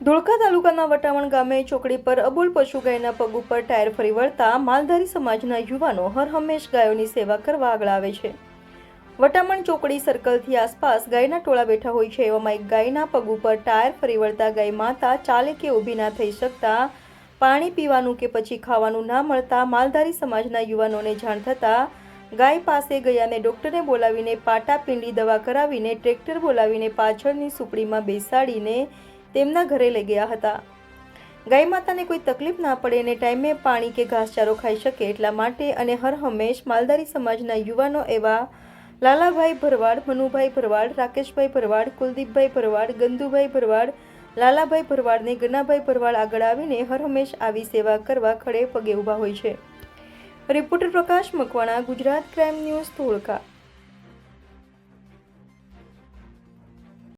ધોળકા તાલુકાના વટામણ ગામે ચોકડી પર અબોલ પશુ ગાયના પગ ઉપર ટાયર ફરી વળતા માલધારી સમાજના યુવાનો હરહંમેશ ગાયોની સેવા કરવા આગળ આવે છે. વટામણ ચોકડી સર્કલથી આસપાસ ગાયના ટોળા બેઠા હોય છે એવામાં એક ગાયના પગ ઉપર ટાયર ફરી વળતા ગાય માતા ચાલે કે ઊભી ના થઈ શકતા, પાણી પીવાનું કે પછી ખાવાનું ના મળતા માલધારી સમાજના યુવાનોને જાણ થતાં ગાય પાસે ગયા અને ડૉક્ટરને બોલાવીને પાટાપિંડી દવા કરાવીને ટ્રેક્ટર બોલાવીને પાછળની સુપડીમાં બેસાડીને તેમના ઘરે લઈ ગયા હતા. ગાય માતાને કોઈ તકલીફ ના પડે અને ટાઈમે પાણી કે ઘાસચારો ખાઈ શકે એટલા માટે અને હર હંમેશ માલધારી સમાજના યુવાનો એવા લાલાભાઈ ભરવાડ, મનુભાઈ ભરવાડ, રાકેશભાઈ ભરવાડ, કુલદીપભાઈ ભરવાડ, ગંદુભાઈ ભરવાડ, લાલાભાઈ ભરવાડને ગનાભાઈ ભરવાડ આગળ આવીને હર હંમેશ આવી સેવા કરવા ખડે પગે ઊભા હોય છે. Reporter Prakash Makwana, Gujarat crime news, Dholka.